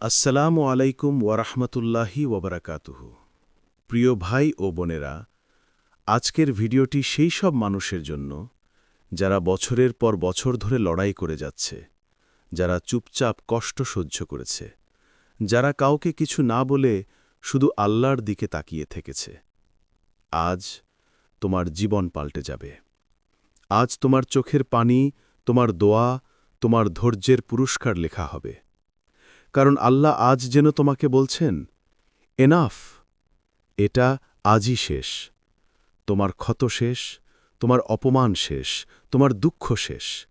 আসসালামু আলাইকুম ওয়ারাহমতুল্লাহি ওবরাকাতুহু প্রিয় ভাই ও বোনেরা, আজকের ভিডিওটি সেই সব মানুষের জন্য যারা বছরের পর বছর ধরে লড়াই করে যাচ্ছে, যারা চুপচাপ কষ্ট সহ্য করেছে, যারা কাউকে কিছু না বলে শুধু আল্লাহর দিকে তাকিয়ে থেকেছে। আজ তোমার জীবন পাল্টে যাবে। আজ তোমার চোখের পানি, তোমার দোয়া, তোমার ধৈর্যের পুরস্কার লেখা হবে। কারণ আল্লাহ আজ যেন তোমাকে বলছেন, এনাফ, এটা আজই শেষ। তোমার ক্ষত শেষ, তোমার অপমান শেষ, তোমার দুঃখ শেষ।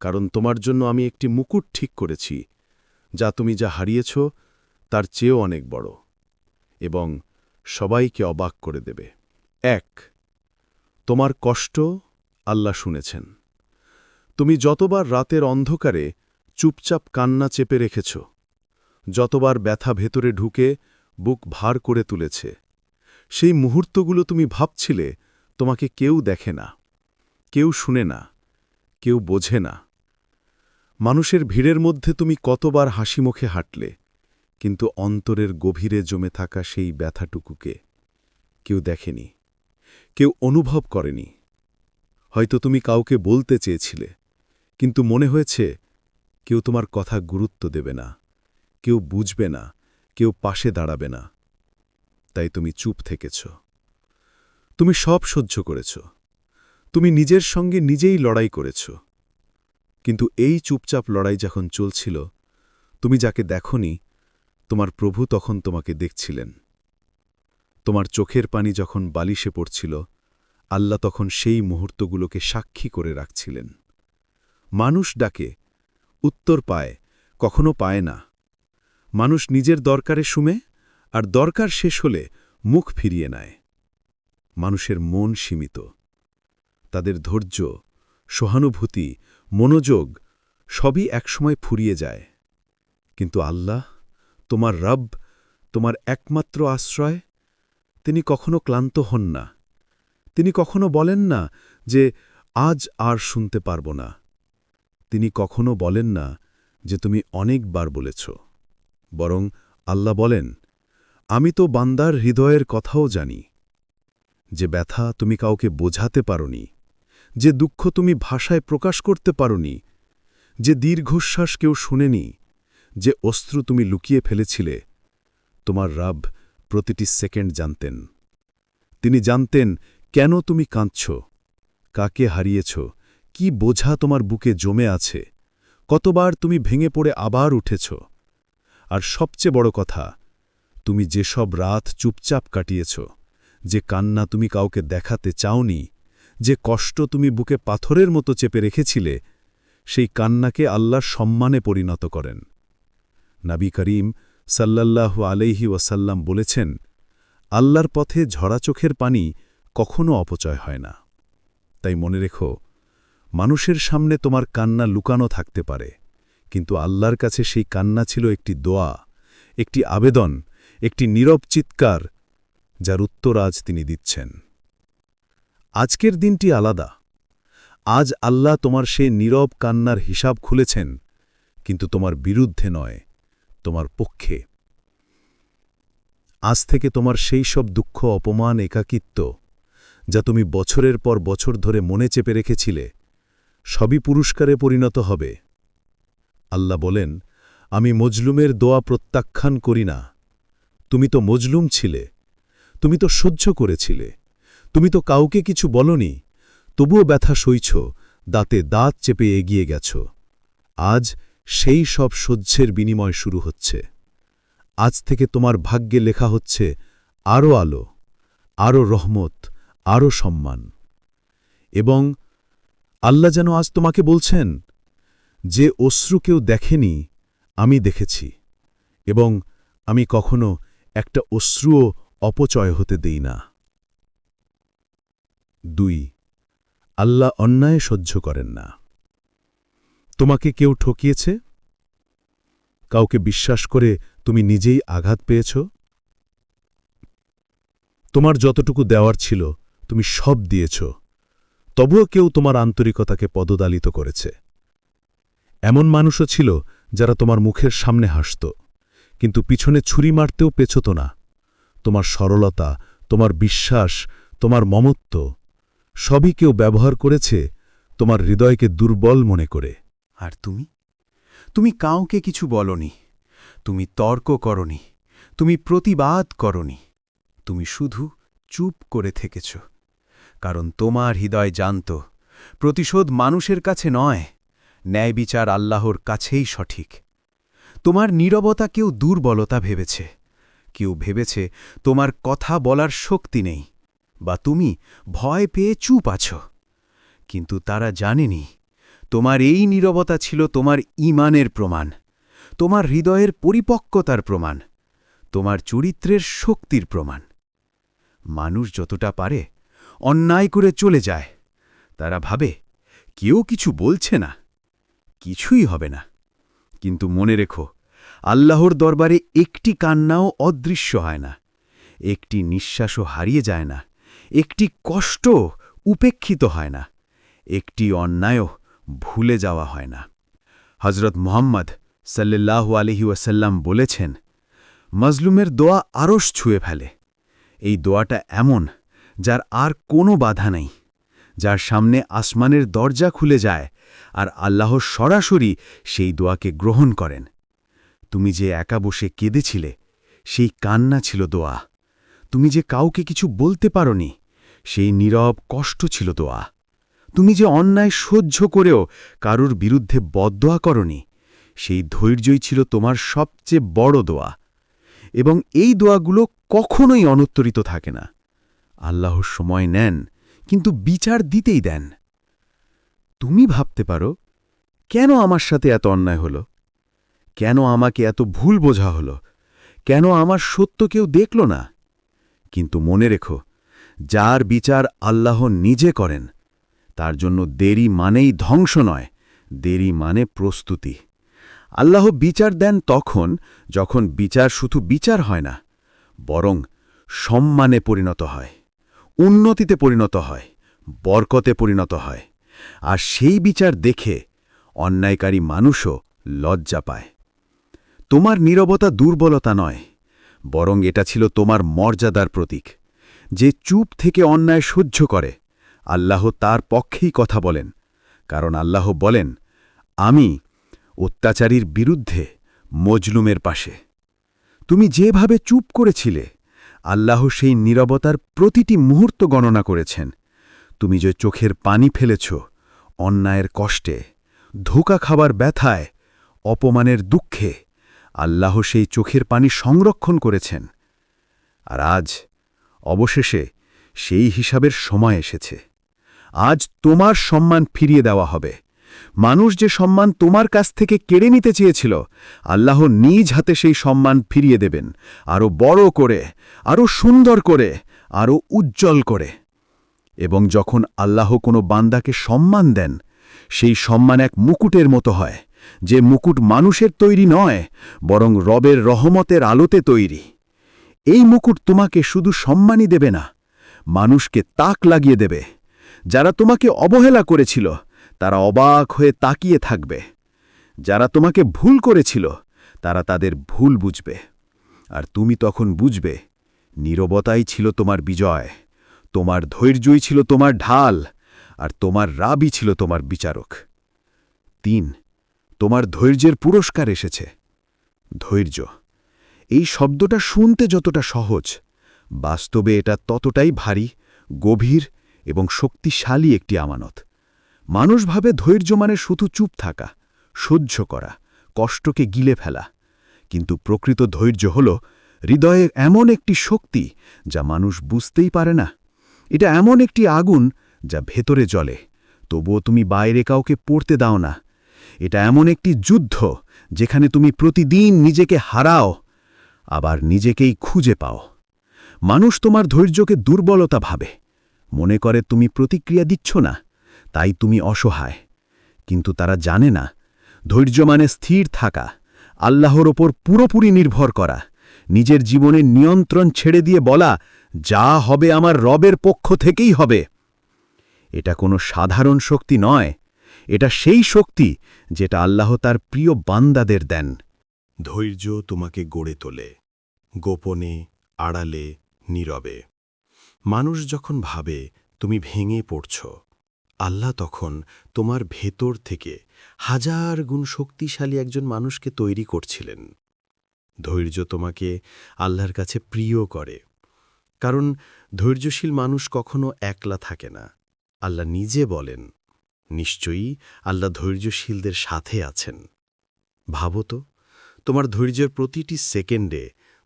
কারণ তোমার জন্য আমি একটি মুকুট ঠিক করেছি, যা তুমি যা হারিয়েছ, তার চেয়েও অনেক বড়। এবং সবাইকে অবাক করে দেবে। এক, তোমার কষ্ট আল্লাহ শুনেছেন। তুমি যতবার রাতের অন্ধকারে চুপচাপ কান্না চেপে রেখেছ যতবার ব্যথা ভেতরে ঢুকে বুক ভার করে তুলেছে। সেই মুহূর্তগুলো তুমি ভাবছিলে, তোমাকে কেউ দেখে না, কেউ শুনে না, কেউ বোঝে না। মানুষের ভিড়ের মধ্যে তুমি কতবার হাসি মুখে হাঁটলে, কিন্তু অন্তরের গভীরে জমে থাকা সেই ব্যথাটুকুকে কেউ দেখেনি, কেউ অনুভব করেনি। হয়তো তুমি কাউকে বলতে চেয়েছিলে, কিন্তু মনে হয়েছে কেউ তোমার কথা গুরুত্ব দেবে না। কেউ বুঝবে না, কেউ পাশে দাঁড়াবে না। তাই তুমি চুপ থেকেছ। তুমি সব সহ্য করেছ। তুমি নিজের সঙ্গে নিজেই লড়াই করেছ। কিন্তু এই চুপচাপ লড়াই যখন চলছিল, তুমি যাকে দেখনি, তোমার প্রভু তখন তোমাকে দেখছিলেন। তোমার চোখের পানি যখন বালিশে পড়ছিল, আল্লাহ তখন সেই মুহূর্তগুলোকে সাক্ষী করে রাখছিলেন। মানুষ ডাকে, উত্তর পায়, কখনো পায় না। মানুষ নিজের দরকারে শুমে, আর দরকার শেষ হলে মুখ ফিরিয়ে নেয়। মানুষের মন সীমিত। তাদের ধৈর্য, সহানুভূতি, মনোযোগ সবই একসময় ফুরিয়ে যায়। কিন্তু আল্লাহ, তোমার রব, তোমার একমাত্র আশ্রয়, তিনি কখনো ক্লান্ত হন না। তিনি কখনো বলেন না যে, আজ আর শুনতে পারব না। তিনি কখনো বলেন না যে, তুমি অনেকবার বলেছ। বরং আল্লাহ বলেন, আমি তো বান্দার হৃদয়ের কথাও জানি। যে ব্যথা তুমি কাউকে বোঝাতে পারনি, যে দুঃখ তুমি ভাষায় প্রকাশ করতে পারনি, যে দীর্ঘশ্বাস কেউ শুনেনি, যে অস্ত্র তুমি লুকিয়ে ফেলেছিলে, তোমার রাব প্রতিটি সেকেন্ড জানতেন। তিনি জানতেন, কেন তুমি কাঁদছ, কাকে হারিয়েছ, কি বোঝা তোমার বুকে জমে আছে, কতবার তুমি ভেঙে পড়ে আবার উঠেছ। আর সবচেয়ে বড় কথা, তুমি যেসব রাত চুপচাপ কাটিয়েছ, যে কান্না তুমি কাউকে দেখাতে চাওনি, যে কষ্ট তুমি বুকে পাথরের মতো চেপে রেখেছিলে, সেই কান্নাকে আল্লাহর সম্মানে পরিণত করেন। নাবি করিম সাল্লাল্লাহু আলাইহি ওয়াসাল্লাম বলেছেন, আল্লাহর পথে ঝরা চোখের পানি কখনো অপচয় হয় না। তাই মনে রেখো, মানুষের সামনে তোমার কান্না লুকানো থাকতে পারে। কিন্তু আল্লাহর কাছে সেই কান্না ছিল একটি দোয়া, একটি আবেদন, একটি নীরব চিৎকার, যার উত্তর আজ তিনি দিচ্ছেন। আজকের দিনটি আলাদা। আজ আল্লাহ তোমার সে নীরব কান্নার হিসাব খুলেছেন, কিন্তু তোমার বিরুদ্ধে নয়, তোমার পক্ষে। আজ থেকে তোমার সেই সব দুঃখ, অপমান, একাকিত্ব, যা তুমি বছরের পর বছর ধরে মনে চেপে রেখেছিলে, সবই পুরস্কারে পরিণত হবে। আল্লাহ বলেন, আমি মজলুমের দোয়া প্রত্যাখ্যান করি না। তুমি তো মজলুম ছিলে, তুমি তো সহ্য করেছিলে, তুমি তো কাউকে কিছু বলনি, তবুও ব্যথা সইছ, দাঁতে দাঁত চেপে এগিয়ে গেছ। আজ সেই সব সহ্যের বিনিময় শুরু হচ্ছে। আজ থেকে তোমার ভাগ্যে লেখা হচ্ছে আরও আলো আরও রহমত আরও সম্মান। এবং আল্লাহ যেন আজ তোমাকে বলছেন যে অশ্রু কেউ দেখেনি, আমি দেখেছি, এবং আমি কখনো একটা অশ্রুও অপচয় হতে দেই না। দুই, আল্লাহ অন্যায় সহ্য করেন না। তোমাকে কেউ ঠকিয়েছে? কাউকে বিশ্বাস করে তুমি নিজেই আঘাত পেয়েছ? তোমার যতটুকু দেওয়ার ছিল, তুমি সব দিয়েছ, তবুও কেউ তোমার আন্তরিকতাকে পদদালিত করেছে। এমন মানুষও ছিল যারা তোমার মুখের সামনে হাসত, কিন্তু পিছনে ছুরি মারতেও পেছত না। তোমার সরলতা, তোমার বিশ্বাস, তোমার মমত্ব, সবই কেউ ব্যবহার করেছে তোমার হৃদয়কে দুর্বল মনে করে। আর তুমি? তুমি কাউকে কিছু বলনি। তুমি তর্ক করনি। তুমি প্রতিবাদ করনি। তুমি শুধু চুপ করে থেকেছ। কারণ তোমার হৃদয় জানত, প্রতিশোধ মানুষের কাছে নয় ন্যায় বিচার আল্লাহর কাছেই সঠিক। তোমার নীরবতা কেউ দুর্বলতা ভেবেছে। কেউ ভেবেছে তোমার কথা বলার শক্তি নেই বা তুমি ভয় পেয়ে চুপ আছো। কিন্তু তারা জানেনি, তোমার এই নীরবতা ছিল তোমার ইমানের প্রমাণ, তোমার হৃদয়ের পরিপক্কতার প্রমাণ, তোমার চরিত্রের শক্তির প্রমাণ। মানুষ যতটা পারে অন্যায় করে চলে যায়। তারা ভাবে, কেউ কিছু বলছে না। কিছুই হবে না। কিন্তু মনে রেখো, আল্লাহর দরবারে একটি কান্নাও অদৃশ্য হয় না। একটি নিঃশ্বাসও হারিয়ে যায় না। একটি কষ্ট উপেক্ষিত হয় না। একটি অন্যায়ও ভুলে যাওয়া হয় না। হজরত মোহাম্মদ সাল্লাল্লাহু আলহি ওয়াসাল্লাম বলেছেন, মজলুমের দোয়া আরস ছুঁয়ে ফেলে। এই দোয়াটা এমন যার আর কোনো বাধা নেই। যার সামনে আসমানের দরজা খুলে যায় আর আল্লাহ সরাসরি সেই দোয়াকে গ্রহণ করেন। তুমি যে একা বসে কেঁদেছিলে, সেই কান্না ছিল দোয়া। তুমি যে কাউকে কিছু বলতে পারনি, সেই নীরব কষ্ট ছিল দোয়া। তুমি যে অন্যায় সহ্য করেও কারুর বিরুদ্ধে বদদোয়া করনি, সেই ধৈর্যই ছিল তোমার সবচেয়ে বড় দোয়া। এবং এই দোয়াগুলো কখনোই অনুত্তরিত থাকে না। আল্লাহর সময় নেন কিন্তু বিচার দিতেই দেন। তুমি ভাবতে পারো, কেন আমার সাথে এত অন্যায় হলো? কেন আমাকে এত ভুল বোঝা হলো? কেন আমার সত্য কেউ দেখল না? কিন্তু মনে রেখো, যার বিচার আল্লাহ নিজে করেন, তার জন্য দেরি মানেই ধ্বংস নয়, দেরি মানে প্রস্তুতি। আল্লাহ বিচার দেন তখন যখন বিচার শুধু বিচার হয় না, বরং সম্মানে পরিণত হয়। উন্নতিতে পরিণত হয়, বরকতে পরিণত হয়। আর সেই বিচার দেখে অন্যায়কারী মানুষও লজ্জা পায়। তোমার নীরবতা দুর্বলতা নয়, বরং এটা ছিল তোমার মর্যাদার প্রতীক, যে চুপ থেকে অন্যায় সহ্য করে। আল্লাহ তার পক্ষেই কথা বলেন, কারণ আল্লাহ বলেন, আমি অত্যাচারীর বিরুদ্ধে মজলুমের পাশে। তুমি যেভাবে চুপ করেছিলে আল্লাহ সেই নীরবতার প্রতিটি মুহূর্ত গণনা করেছেন। তুমি যে চোখের পানি ফেলেছ, অন্যায়ের কষ্টে, ধোকা খাবার ব্যথায়, অপমানের দুঃখে, আল্লাহ সেই চোখের পানি সংরক্ষণ করেছেন। আর আজ, অবশেষে সেই হিসাবের সময় এসেছে। আজ তোমার সম্মান ফিরিয়ে দেওয়া হবে। মানুষ যে সম্মান তোমার কাছ থেকে কেড়ে নিতে চেয়েছিল, আল্লাহ নিজ হাতে সেই সম্মান ফিরিয়ে দেবেন আরও বড় করে আরও সুন্দর করে আরও উজ্জ্বল করে। এবং যখন আল্লাহ কোনো বান্দাকে সম্মান দেন, সেই সম্মান এক মুকুটের মতো হয়, যে মুকুট মানুষের তৈরি নয়, বরং রবের রহমতের আলোতে তৈরি। এই মুকুট তোমাকে শুধু সম্মানই দেবে না, মানুষকে তাক লাগিয়ে দেবে, যারা তোমাকে অবহেলা করেছিল তারা অবাক হয়ে তাকিয়ে থাকবে। যারা তোমাকে ভুল করেছিল, তারা তাদের ভুল বুঝবে। আর তুমি তখন বুঝবে, নীরবতাই ছিল তোমার বিজয়, তোমার ধৈর্যই ছিল তোমার ঢাল, আর তোমার রাবই ছিল তোমার বিচারক। তিন, তোমার ধৈর্যের পুরস্কার এসেছে। ধৈর্য, এই শব্দটা শুনতে যতটা সহজ, বাস্তবে এটা ততটাই ভারী, গভীর এবং শক্তিশালী একটি আমানত। মানুষ ভাবে ধৈর্য মানে শুধু চুপ থাকা, সহ্য করা, কষ্টকে গিলে ফেলা। কিন্তু প্রকৃত ধৈর্য হল হৃদয়ে এমন একটি শক্তি যা মানুষ বুঝতেই পারে না। এটা এমন একটি আগুন যা ভেতরে জ্বলে, তবুও তুমি বাইরে কাউকে পড়তে দাও না। এটা এমন একটি যুদ্ধ যেখানে তুমি প্রতিদিন নিজেকে হারাও, আবার নিজেকেই খুঁজে পাও। মানুষ তোমার ধৈর্যকে দুর্বলতা ভাবে, মনে করে তুমি প্রতিক্রিয়া দিচ্ছ না। তাই তুমি অসহায়। কিন্তু তারা জানে না ধৈর্য মানে স্থির থাকা, আল্লাহর ওপর পুরোপুরি নির্ভর করা, নিজের জীবনের নিয়ন্ত্রণ ছেড়ে দিয়ে বলা, যা হবে আমার রবের পক্ষ থেকেই হবে। এটা কোনো সাধারণ শক্তি নয়। এটা সেই শক্তি যেটা আল্লাহ তার প্রিয় বান্দাদের দেন। ধৈর্য তোমাকে গড়ে তোলে, গোপনে, আড়ালে, নীরবে। মানুষ যখন ভাবে, তুমি ভেঙে পড়ছ। আল্লাহ তখন তোমার ভেতর থেকে হাজার গুণ শক্তিশালী একজন মানুষকে তৈরি করছিলেন। ধৈর্য তোমাকে আল্লাহর কাছে প্রিয় করে, কারণ ধৈর্যশীল মানুষ কখনো একলা থাকে না। আল্লাহ নিজে বলেন, নিশ্চয়ই আল্লাহ ধৈর্যশীলদের সাথে আছেন। ভাবো তো, তোমার ধৈর্যের প্রতিটি সেকেন্ডে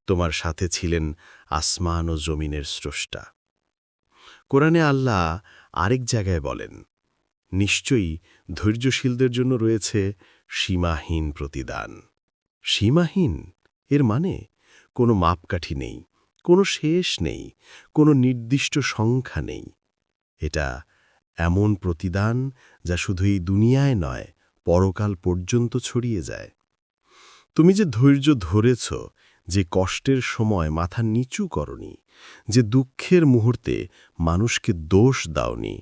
তোমার সাথে ছিলেন আসমান ও জমিনের স্রষ্টা। কোরআনে আল্লাহ আরেক জায়গায় বলেন, নিশ্চয়ই ধৈর্যশীলদের জন্য রয়েছে সীমাহীন প্রতিদান। সীমাহীন? এর মানে কোনো মাপকাঠি নেই, কোনো শেষ নেই, কোনো নির্দিষ্ট সংখ্যা নেই। এটা এমন প্রতিদান যা শুধু এই দুনিয়ায় নয়, পরকাল পর্যন্ত ছড়িয়ে যায়। তুমি যে ধৈর্য ধরেছ, যে কষ্টের সময় মাথা নিচু করনি যে দুঃখের মুহূর্তে মানুষকে দোষ দাওনি,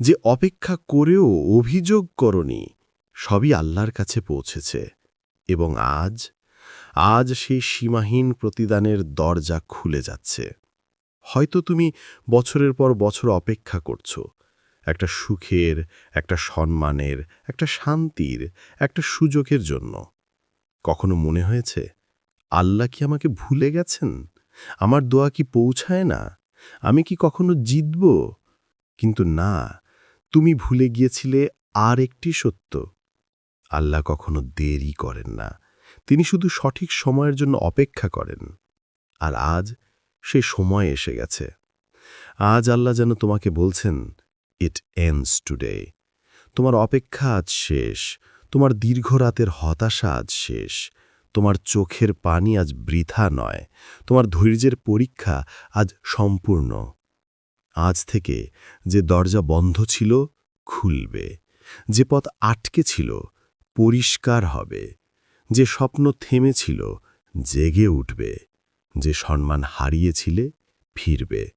যে অপেক্ষা করেও অভিযোগ করনি, সবই আল্লাহর কাছে পৌঁছেছে এবং আজ আজ সেই সীমাহীন প্রতিদানের দরজা খুলে যাচ্ছে। হয়তো তুমি বছরের পর বছর অপেক্ষা করছ, একটা সুখের, একটা সম্মানের, একটা শান্তির, একটা সুযোগের জন্য। কখনো মনে হয়েছে, আল্লাহ কি আমাকে ভুলে গেছেন? আমার দোয়া কি পৌঁছায় না? আমি কি কখনো জিতব? কিন্তু না, তুমি ভুলে গিয়েছিলে আর একটি সত্য। আল্লাহ কখনো দেরি করেন না। তিনি শুধু সঠিক সময়ের জন্য অপেক্ষা করেন। আর আজ সে সময় এসে গেছে। আজ আল্লাহ যেন তোমাকে বলছেন ইট এন্ডস টুডে তোমার অপেক্ষা আজ শেষ। তোমার দীর্ঘ রাতের হতাশা আজ শেষ। তোমার চোখের পানি আজ বৃথা নয়, তোমার ধৈর্যের পরীক্ষা আজ সম্পূর্ণ। আজ থেকে যে দরজা বন্ধ ছিল, খুলবে। যে পথ আটকে ছিল, পরিষ্কার হবে। যে স্বপ্ন থেমেছিল জেগে উঠবে। যে সম্মান হারিয়েছিলে, ফিরবে।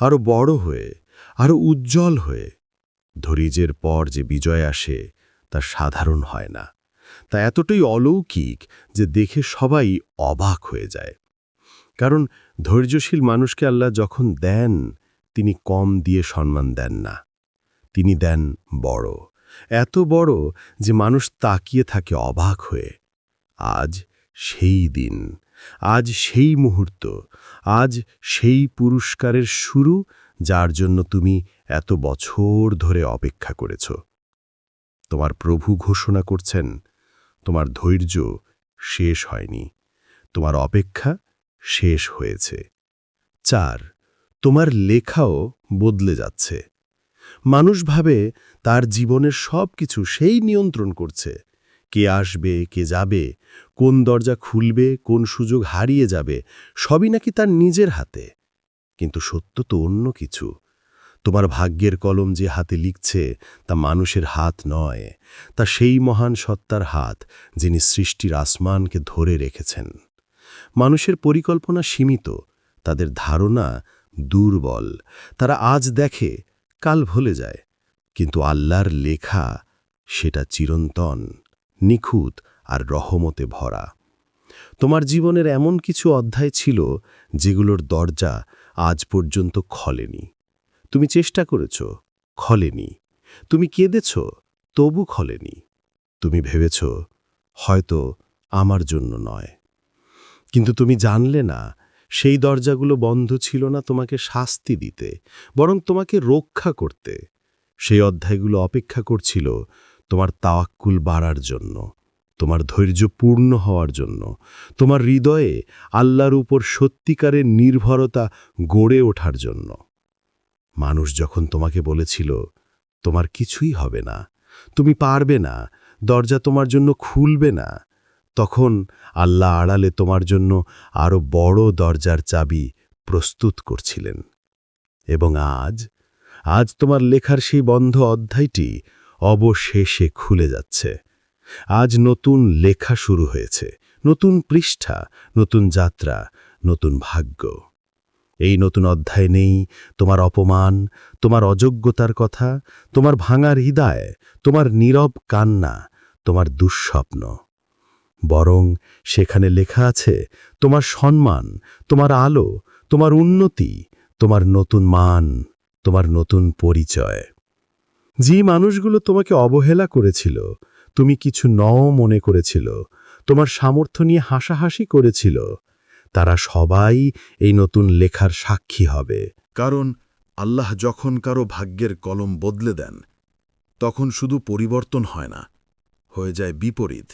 আরও বড় হয়ে আরও উজ্জ্বল হয়ে, ধৈর্যের পর যে বিজয় আসে, তা সাধারণ হয় না। তা এতটাই অলৌকিক যে দেখে সবাই অবাক হয়ে যায়। কারণ ধৈর্যশীল মানুষকে আল্লাহ যখন দেন, তিনি কম দিয়ে সম্মান দেন না। তিনি দেন বড়। এত বড় যে মানুষ তাকিয়ে থাকে অবাক হয়ে। আজ সেই দিন, আজ সেই মুহূর্ত, আজ সেই পুরস্কারের শুরু যার জন্য তুমি এত বছর ধরে অপেক্ষা করেছ। তোমার প্রভু ঘোষণা করছেন তোমার ধৈর্য শেষ হয়নি। তোমার অপেক্ষা শেষ হয়েছে। চার, তোমার লেখাও বদলে যাচ্ছে। মানুষ ভাবে তার জীবনের সব কিছু সেই নিয়ন্ত্রণ করছে। কে আসবে, কে যাবে, কোন দরজা খুলবে, কোন সুযোগ হারিয়ে যাবে, সবই নাকি তার নিজের হাতে। কিন্তু সত্য তো অন্য কিছু। তোমার ভাগ্যের কলম যে হাতে লিখছে, তা মানুষের হাত নয়, তা সেই মহান সত্তার হাত, যিনি সৃষ্টির আসমানকে ধরে রেখেছেন। মানুষের পরিকল্পনা সীমিত, তাদের ধারণা দুর্বল, তারা আজ দেখে, কাল ভুলে যায়, কিন্তু আল্লাহর লেখা সেটা চিরন্তন, নিখুঁত আর রহমতে ভরা। তোমার জীবনের এমন কিছু অধ্যায় ছিল, যেগুলোর দরজা আজ পর্যন্ত খলেনি। তুমি চেষ্টা করেছ, খলেনি। তুমি কেঁদেছ, তবু খলেনি। তুমি ভেবেছ, হয়তো আমার জন্য নয়। কিন্তু তুমি জানলে না, সেই দরজাগুলো বন্ধ ছিল না তোমাকে শাস্তি দিতে, বরং তোমাকে রক্ষা করতে। সেই অধ্যায়গুলো অপেক্ষা করছিল তোমার তাওয়াক্কুল বাড়ার জন্য, তোমার ধৈর্য পূর্ণ হওয়ার জন্য, তোমার হৃদয়ে আল্লাহর উপর সত্যিকারের নির্ভরতা গড়ে ওঠার জন্য। মানুষ যখন তোমাকে বলেছিল, তোমার কিছুই হবে না, তুমি পারবে না, দরজা তোমার জন্য খুলবে না, তখন আল্লাহ আড়ালে তোমার জন্য আরও বড় দরজার চাবি প্রস্তুত করছিলেন। এবং আজ আজ তোমার লেখার সেই বন্ধ অধ্যায়টি অবশেষে খুলে যাচ্ছে। আজ নতুন লেখা শুরু হয়েছে, নতুন পৃষ্ঠা, নতুন যাত্রা, নতুন ভাগ্য। এই নতুন অধ্যায় নেই। তোমার অপমান, তোমার অযোগ্যতার কথা, তোমার ভাঙার হৃদয়, তোমার নীরব কান্না, তোমার দুঃস্বপ্ন। বরং সেখানে লেখা আছে, তোমার সম্মান, তোমার আলো, তোমার উন্নতি, তোমার নতুন মান, তোমার নতুন পরিচয়। যে মানুষগুলো তোমাকে অবহেলা করেছিল, তুমি কিছু নও মনে করেছিল, তোমার সামর্থ্য নিয়ে হাসাহাসি করেছিল তারা সবাই এই নতুন লেখার সাক্ষী হবে। কারণ আল্লাহ যখন কারও ভাগ্যের কলম বদলে দেন, তখন শুধু পরিবর্তন হয় না, হয়ে যায় বিপরীত,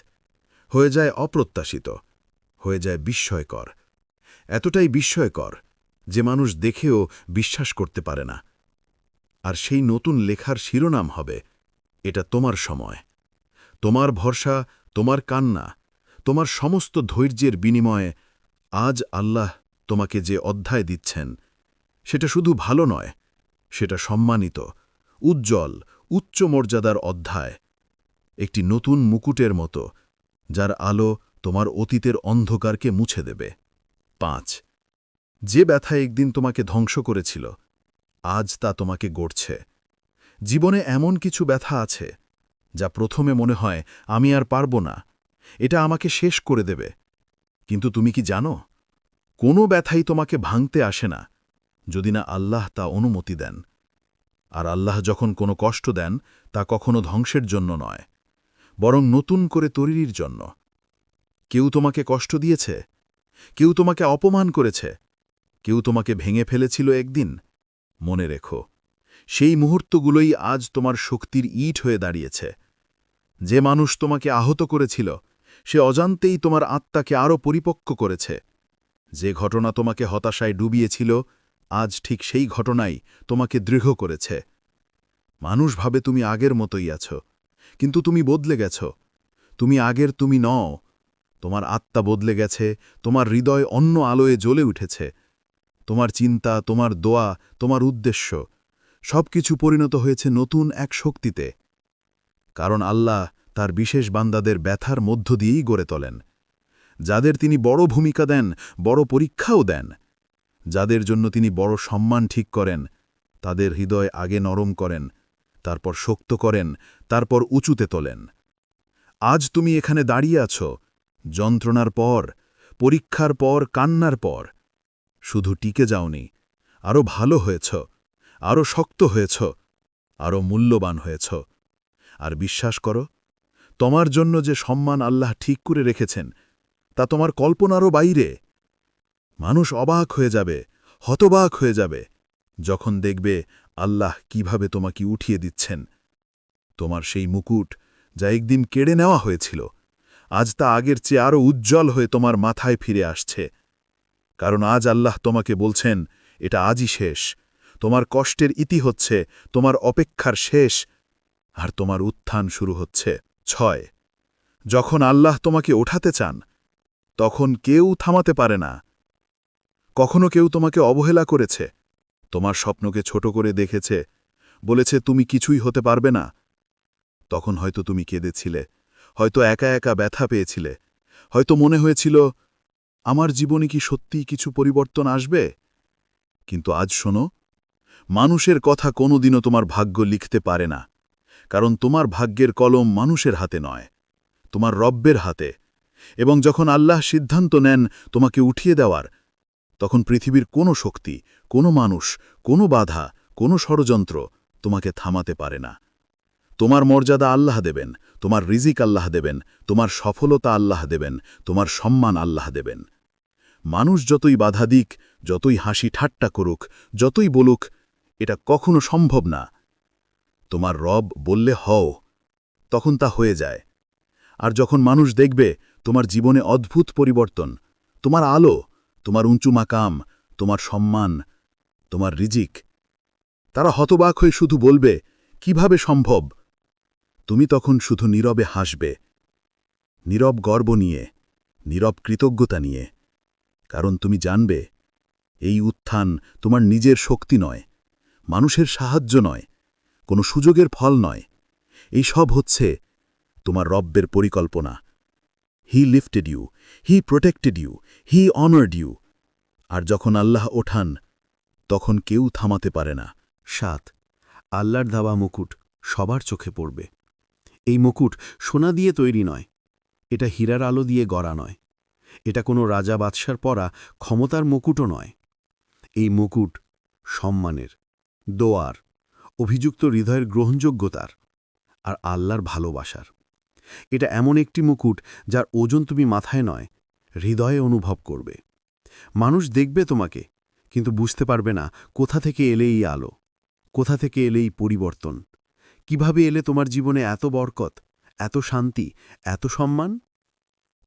হয়ে যায় অপ্রত্যাশিত, হয়ে যায় বিস্ময়কর। এতটাই বিস্ময়কর যে মানুষ দেখেও বিশ্বাস করতে পারে না। আর সেই নতুন লেখার শিরোনাম হবে, এটা তোমার সময়। তোমার ভরসা, তোমার কান্না, তোমার সমস্ত ধৈর্যের বিনিময়ে আজ আল্লাহ তোমাকে যে অধ্যায় দিচ্ছেন, সেটা শুধু ভালো নয়, সেটা সম্মানিত, উজ্জ্বল, উচ্চ মর্যাদার অধ্যায়, একটি নতুন মুকুটের মতো, যার আলো তোমার অতীতের অন্ধকারকে মুছে দেবে। পাঁচ, যে ব্যথা একদিন তোমাকে ধ্বংস করেছিল, আজ তা তোমাকে গড়ছে। জীবনে এমন কিছু ব্যথা আছে, যা প্রথমে মনে হয়, আমি আর পারব না, এটা আমাকে শেষ করে দেবে। কিন্তু তুমি কি জানো? কোনো ব্যথাই তোমাকে ভাঙতে আসে না, যদি না আল্লাহ তা অনুমতি দেন। আর আল্লাহ যখন কোনো কষ্ট দেন, তা কখনো ধ্বংসের জন্য নয়, বরং নতুন করে তৈরির জন্য। কেউ তোমাকে কষ্ট দিয়েছে, কেউ তোমাকে অপমান করেছে, কেউ তোমাকে ভেঙে ফেলেছিল একদিন। মনে রেখো, সেই মুহূর্তগুলোই আজ তোমার শক্তির ইট হয়ে দাঁড়িয়েছে। যে মানুষ তোমাকে আহত করেছিল সে অজান্তেই তোমার আত্মাকে আরও পরিপক্ক করেছে। যে ঘটনা তোমাকে হতাশায় ডুবিয়েছিল, আজ ঠিক সেই ঘটনাই তোমাকে দৃঢ় করেছে। মানুষ ভাবে তুমি আগের মতোই আছো, কিন্তু তুমি বদলে গেছ। তুমি আগের তুমি নও। তোমার আত্মা বদলে গেছে, তোমার হৃদয় অন্য আলোয় জ্বলে উঠেছে। তোমার চিন্তা, তোমার দোয়া, তোমার উদ্দেশ্য সব কিছু পরিণত হয়েছে নতুন এক শক্তিতে। কারণ আল্লাহ তার বিশেষ বান্দাদের ব্যথার মধ্য দিয়েই গড়ে তোলেন। যাদের তিনি বড় ভূমিকা দেন, বড় পরীক্ষাও দেন। যাদের জন্য তিনি বড় সম্মান ঠিক করেন, তাদের হৃদয় আগে নরম করেন, তারপর শক্ত করেন, তারপর উঁচুতে তোলেন। আজ তুমি এখানে দাঁড়িয়ে আছো, যন্ত্রণার পর, পরীক্ষার পর, কান্নার পর। শুধু টিকে যাওনি আরও ভালো হয়েছ আরও শক্ত হয়েছ আরও মূল্যবান হয়েছ। আর বিশ্বাস করো তোমার জন্য যে সম্মান আল্লাহ ঠিক করে রেখেছেন, তা তোমার কল্পনারও বাইরে। মানুষ অবাক হয়ে যাবে, হতবাক হয়ে যাবে, যখন দেখবে আল্লাহ কীভাবে তোমাকে উঠিয়ে দিচ্ছেন। তোমার সেই মুকুট যা একদিন কেড়ে নেওয়া হয়েছিল, আজ তা আগের চেয়ে আরও উজ্জ্বল হয়ে তোমার মাথায় ফিরে আসছে। কারণ আজ আল্লাহ তোমাকে বলছেন, এটা আজই শেষ। তোমার কষ্টের ইতি হচ্ছে, তোমার অপেক্ষার শেষ, আর তোমার উত্থান শুরু হচ্ছে। ছয়। যখন আল্লাহ তোমাকে ওঠাতে চান, তখন কেউ থামাতে পারে না। কখনো কেউ তোমাকে অবহেলা করেছে, তোমার স্বপ্নকে ছোট করে দেখেছে, বলেছে তুমি কিছুই হতে পারবে না। তখন হয়তো তুমি কেঁদেছিলে, হয়তো একা একা ব্যথা পেয়েছিলে, হয়তো মনে হয়েছিল, আমার জীবনে কি সত্যিই কিছু পরিবর্তন আসবে? কিন্তু আজ শোনো, মানুষের কথা কোনোদিনও তোমার ভাগ্য লিখতে পারে না। কারণ তোমার ভাগ্যের কলম মানুষের হাতে নয়, তোমার রব্বের হাতে। এবং যখন আল্লাহ সিদ্ধান্ত নেন তোমাকে উঠিয়ে দেওয়ার, তখন পৃথিবীর কোনো শক্তি, কোনো মানুষ, কোনো বাধা, কোনো ষড়যন্ত্র তোমাকে থামাতে পারে না। তোমার মর্যাদা আল্লাহ দেবেন, তোমার রিজিক আল্লাহ দেবেন, তোমার সফলতা আল্লাহ দেবেন, তোমার সম্মান আল্লাহ দেবেন। মানুষ যতই বাধা দিক, যতই হাসি ঠাট্টা করুক, যতই বলুক, এটা কখনো সম্ভব না। তোমার রব বললে হও, তখন তা হয়ে যায়। আর যখন মানুষ দেখবে তোমার জীবনে অদ্ভুত পরিবর্তন, তোমার আলো, তোমার উঁচু মাকাম, তোমার সম্মান, তোমার রিজিক, তারা হতবাক হয়ে শুধু বলবে, কীভাবে সম্ভব? তুমি তখন শুধু নীরবে হাসবে। নীরব গর্ব নিয়ে, নীরব কৃতজ্ঞতা নিয়ে, কারণ তুমি জানবে, এই উত্থান তোমার নিজের শক্তি নয়, মানুষের সাহায্য নয় কোনো সুযোগের ফল নয়। এই সব হচ্ছে তোমার রব্বের পরিকল্পনা। He lifted you, he protected you, he honoured you. আর যখন আল্লাহ ওঠান, তখন কেউ থামাতে পারে না। সাত, আল্লাহর ধাবা মুকুট সবার চোখে পড়বে। এই মুকুট সোনা দিয়ে তৈরি নয়, এটা হীরার আলো দিয়ে গড়া নয়। এটা কোনো রাজা বাদশার পরা ক্ষমতার মুকুটও নয়। এই মুকুট সম্মানের, দোয়ার অভিযুক্ত হৃদয়ের গ্রহণযোগ্যতার আর আল্লাহর ভালোবাসার। এটা এমন একটি মুকুট যার ওজন তুমি মাথায় নয়, হৃদয়ে অনুভব করবে। মানুষ দেখবে তোমাকে, কিন্তু বুঝতে পারবে না কোথা থেকে এলে এই আলো, কোথা থেকে এলে এই পরিবর্তন। কীভাবে এলে তোমার জীবনে এত বরকত, এত শান্তি, এত সম্মান?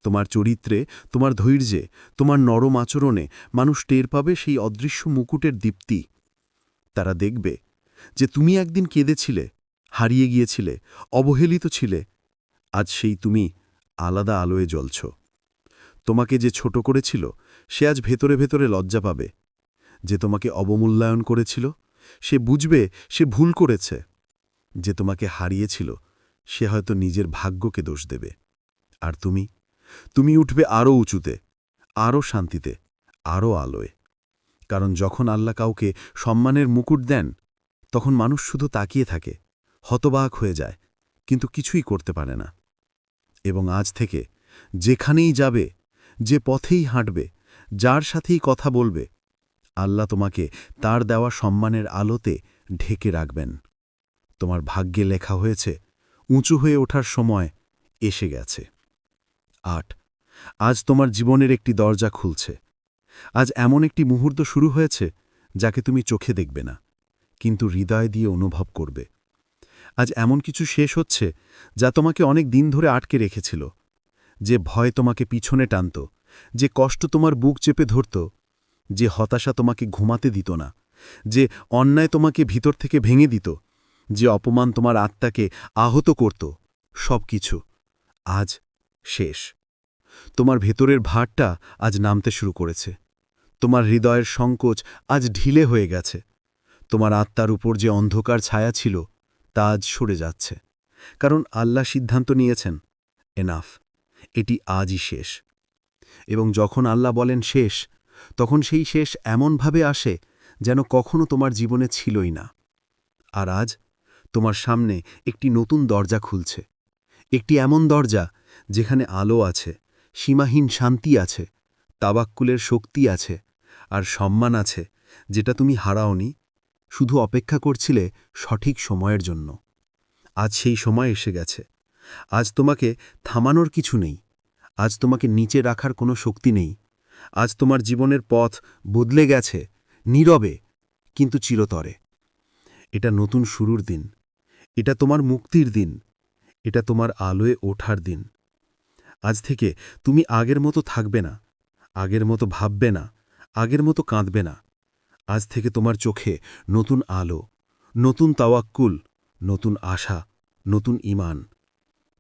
তোমার চরিত্রে, তোমার ধৈর্যে, তোমার নরম আচরণে মানুষ টের পাবে সেই অদৃশ্য মুকুটের দীপ্তি। তারা দেখবে যে তুমি একদিন কেঁদেছিলে, হারিয়ে গিয়েছিলে, অবহেলিত ছিলে, আজ সেই তুমি আলাদা আলোয় জ্বলছ। তোমাকে যে ছোট করেছিল, সে আজ ভেতরে ভেতরে লজ্জা পাবে। যে তোমাকে অবমূল্যায়ন করেছিল, সে বুঝবে সে ভুল করেছে। যে তোমাকে হারিয়েছিল, সে হয়তো নিজের ভাগ্যকে দোষ দেবে। আর তুমি তুমি উঠবে আরও উঁচুতে আরও শান্তিতে আরও আলোয়। কারণ যখন আল্লাহ কাউকে সম্মানের মুকুট দেন তখন মানুষ শুধু তাকিয়ে থাকে, হতবাক হয়ে যায়, কিন্তু কিছুই করতে পারে না। এবং আজ থেকে, যেখানেই যাবে, যে পথেই হাঁটবে, যার সাথেই কথা বলবে, আল্লাহ তোমাকে তার দেওয়া সম্মানের আলোতে ঢেকে রাখবেন। তোমার ভাগ্যে লেখা হয়েছে, উঁচু হয়ে ওঠার সময় এসে গেছে। আট, আজ তোমার জীবনের একটি দরজা খুলছে। আজ এমন একটি মুহূর্ত শুরু হয়েছে, যাকে তুমি চোখে দেখবে না। কিন্তু হৃদয় দিয়ে অনুভব করবে। আজ এমন কিছু শেষ হচ্ছে যা তোমাকে অনেক দিন ধরে আটকে রেখেছিল। যে ভয় তোমাকে পিছনে টানত, যে কষ্ট তোমার বুক চেপে ধরত, যে হতাশা তোমাকে ঘুমাতে দিত না, যে অন্যায় তোমাকে ভিতর থেকে ভেঙে দিত, যে অপমান তোমার আত্মাকে আহত করত সব কিছু আজ শেষ। তোমার ভেতরের ভারটা আজ নামতে শুরু করেছে। তোমার হৃদয়ের সংকোচ আজ ঢিলে হয়ে গেছে। তোমার আত্মার উপর যে অন্ধকার ছায়া ছিল, তা আজ সরে যাচ্ছে। কারণ আল্লাহ সিদ্ধান্ত নিয়েছেন, এনাফ, এটি আজই শেষ। এবং যখন আল্লাহ বলেন শেষ, তখন সেই শেষ এমনভাবে আসে যেন কখনো তোমার জীবনে ছিলই না। আর আজ তোমার সামনে একটি নতুন দরজা খুলছে। একটি এমন দরজা যেখানে আলো আছে, সীমাহীন শান্তি আছে, তাবাক্কুলের শক্তি আছে, আর সম্মান আছে, যেটা তুমি হারাওনি শুধু অপেক্ষা করছিলে সঠিক সময়ের জন্য। আজ সেই সময় এসে গেছে। আজ তোমাকে থামানোর কিছু নেই। আজ তোমাকে নিচে রাখার কোনো শক্তি নেই। আজ তোমার জীবনের পথ বদলে গেছে, নীরবে, কিন্তু চিরতরে। এটা নতুন শুরুর দিন। এটা তোমার মুক্তির দিন। এটা তোমার আলোয় ওঠার দিন। আজ থেকে তুমি আগের মতো থাকবে না। আগের মতো ভাববে না। আগের মতো কাঁদবে না। আজ থেকে তোমার চোখে নতুন আলো, নতুন তাওয়াক্কুল, নতুন আশা, নতুন ইমান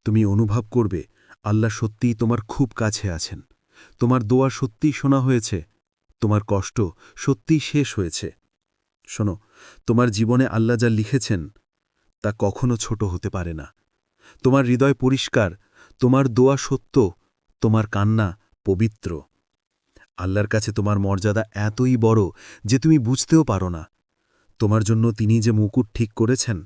তুমি অনুভব করবে, আল্লাহ সত্যিই তোমার খুব কাছে আছেন। তোমার দোয়া সত্যিই শোনা হয়েছে, তোমার কষ্ট সত্যিই শেষ হয়েছে। শোনো, তোমার জীবনে আল্লাহ যা লিখেছেন, তা কখনো ছোট হতে পারে না। তোমার হৃদয় পরিষ্কার, তোমার দোয়া সত্য, তোমার কান্না পবিত্র। আল্লাহর কাছে তোমার মর্যাদা এতই বড় যে তুমি বুঝতেও পারো না। তোমার জন্য তিনি যে মুকুট ঠিক করেছেন,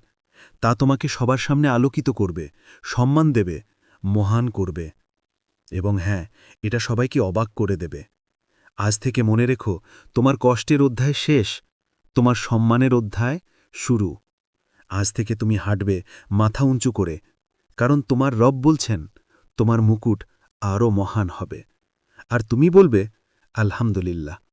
তা তোমাকে সবার সামনে আলোকিত করবে, সম্মান দেবে, মহান করবে। এবং হ্যাঁ এটা সবাইকে অবাক করে দেবে। আজ থেকে মনে রেখো, তোমার কষ্টের অধ্যায় শেষ, তোমার সম্মানের অধ্যায় শুরু। আজ থেকে তুমি হাঁটবে মাথা উঁচু করে, কারণ তোমার রব বলছেন, তোমার মুকুট আরও মহান হবে। আর তুমি বলবে الحمد لله.